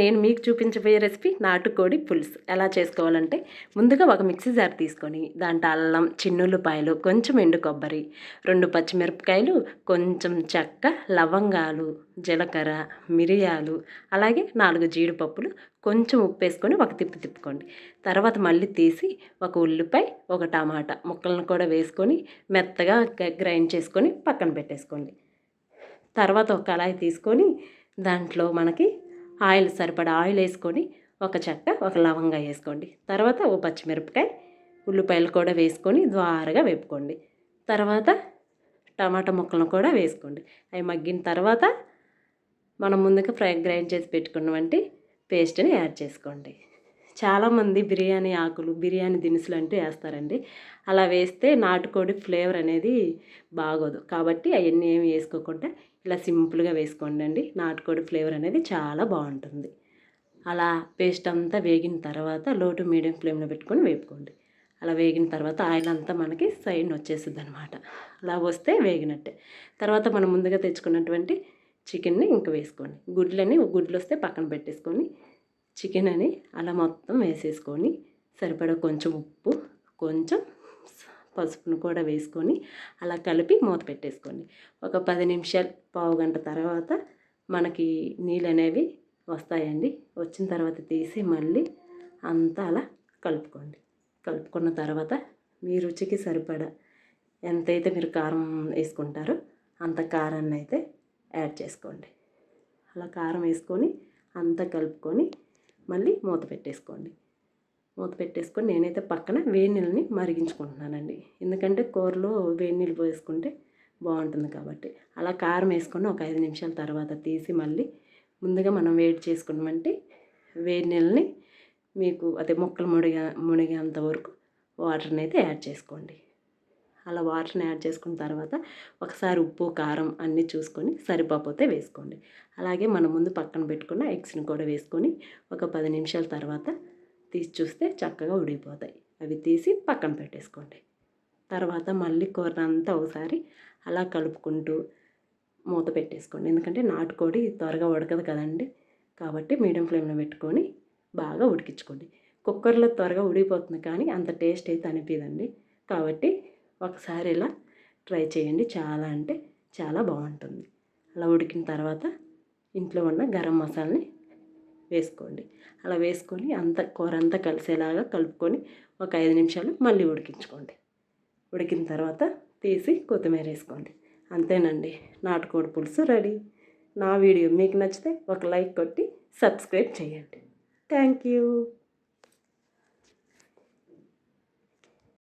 నేను మీకు చూపించబోయే రెసిపీ నాటుకోడి పులుసు. ఎలా చేసుకోవాలంటే ముందుగా ఒక మిక్సీ జార్ తీసుకొని దాంట్లో అల్లం చిన్నుల్లిపాయలు కొంచెం ఎండు కొబ్బరి రెండు పచ్చిమిరపకాయలు కొంచెం చెక్క లవంగాలు జీలకర్ర మిరియాలు అలాగే నాలుగు జీడిపప్పులు కొంచెం ఉప్పు వేసుకొని ఒక తిప్పి తిప్పుకోండి. తర్వాత మళ్ళీ తీసి ఒక ఉల్లిపాయ ఒక టమాటా ముక్కలను కూడా వేసుకొని మెత్తగా గ్రైండ్ చేసుకొని పక్కన పెట్టేసుకోండి. తర్వాత ఒక కళాయి తీసుకొని దాంట్లో మనకి ఆయిల్ సరిపడా ఆయిల్ వేసుకొని ఒక చెక్క ఒక లవంగా వేసుకోండి. తర్వాత ఓ పచ్చిమిరపకాయ ఉల్లిపాయలు కూడా వేసుకొని ద్వారగా వేపుకోండి. తర్వాత టమాటా ముక్కలను కూడా వేసుకోండి. అవి మగ్గిన తర్వాత మనం ముందుగా ఫ్రై గ్రైండ్ చేసి పెట్టుకున్నవంటి పేస్ట్ని యాడ్ చేసుకోండి. చాలామంది బిర్యానీ ఆకులు బిర్యానీ దినుసులు అంటూ వేస్తారండి. అలా వేస్తే నాటుకోడి ఫ్లేవర్ అనేది బాగోదు. కాబట్టి అవన్నీ ఏమి వేసుకోకుండా ఇలా సింపుల్గా వేసుకోండి అండి నాటుకోడి ఫ్లేవర్ అనేది చాలా బాగుంటుంది. అలా పేస్ట్ అంతా వేగిన తర్వాత లో టు మీడియం ఫ్లేమ్లో పెట్టుకొని వేపుకోండి. అలా వేగిన తర్వాత ఆయిల్ అంతా మనకి సైడ్ వచ్చేస్తుంది అనమాట అలా వస్తే వేగినట్టే. తర్వాత మనం ముందుగా తెచ్చుకున్నటువంటి చికెన్ని ఇంక వేసుకోండి. గుడ్లని గుడ్లు వస్తే పక్కన పెట్టేసుకొని చికెన్ అని అలా మొత్తం వేసేసుకొని సరిపడా కొంచెం ఉప్పు కొంచెం పసుపును కూడా వేసుకొని అలా కలిపి మూత పెట్టేసుకోండి. ఒక పది నిమిషాలు పావు గంట తర్వాత మనకి నీళ్ళు అనేవి వస్తాయండి. వచ్చిన తర్వాత తీసి మళ్ళీ అంతా అలా కలుపుకోండి. కలుపుకున్న తర్వాత మీ రుచికి సరిపడా ఎంతైతే మీరు కారం వేసుకుంటారో అంత కారాన్ని అయితే యాడ్ చేసుకోండి. అలా కారం వేసుకొని అంతా కలుపుకొని మళ్ళీ మూత పెట్టేసుకోండి. మూత పెట్టేసుకొని నేనైతే పక్కన వేడి నీళ్ళని మరిగించుకుంటున్నానండి. ఎందుకంటే కూరలో వేడి నీళ్ళు పోసుకుంటే బాగుంటుంది కాబట్టి. అలా కారం వేసుకొని ఒక ఐదు నిమిషాల తర్వాత తీసి మళ్ళీ ముందుగా మనం వేడి చేసుకున్నామంటే వేడి నీళ్ళని మీకు అదే ముక్కలు మునిగా మునిగేంత వరకు వాటర్ని అయితే యాడ్ చేసుకోండి. అలా వాటర్ని యాడ్ చేసుకున్న తర్వాత ఒకసారి ఉప్పు కారం అన్నీ చూసుకొని సరిపోతే వేసుకోండి. అలాగే మనం ముందు పక్కన పెట్టుకున్న ఎగ్స్ని కూడా వేసుకొని ఒక పది నిమిషాల తర్వాత తీసి చూస్తే చక్కగా ఉడిగిపోతాయి అవి తీసి పక్కన పెట్టేసుకోండి. తర్వాత మళ్ళీ కూర అంతా ఒకసారి అలా కలుపుకుంటూ మూత పెట్టేసుకోండి. ఎందుకంటే నాటుకోడి త్వరగా ఉడకదు కదండి. కాబట్టి మీడియం ఫ్లేమ్లో పెట్టుకొని బాగా ఉడికించుకోండి. కుక్కర్లో త్వరగా ఉడికిపోతుంది కానీ అంత టేస్ట్ అయితే అనిపించదండి కాబట్టి ఒకసారి ఇలా ట్రై చేయండి. చాలా అంటే చాలా బాగుంటుంది. అలా ఉడికిన తర్వాత ఇంట్లో ఉన్న గరం మసాలని వేసుకోండి. అలా వేసుకొని అంత కూర అంతా కలిసేలాగా కలుపుకొని ఒక ఐదు నిమిషాలు మళ్ళీ ఉడికించుకోండి. ఉడికిన తర్వాత తీసి కొత్తిమీర వేసుకోండి. అంతేనండి నాటుకోడి పులుసు రెడీ. నా వీడియో మీకు నచ్చితే ఒక లైక్ కొట్టి సబ్స్క్రైబ్ చేయండి. Thank you.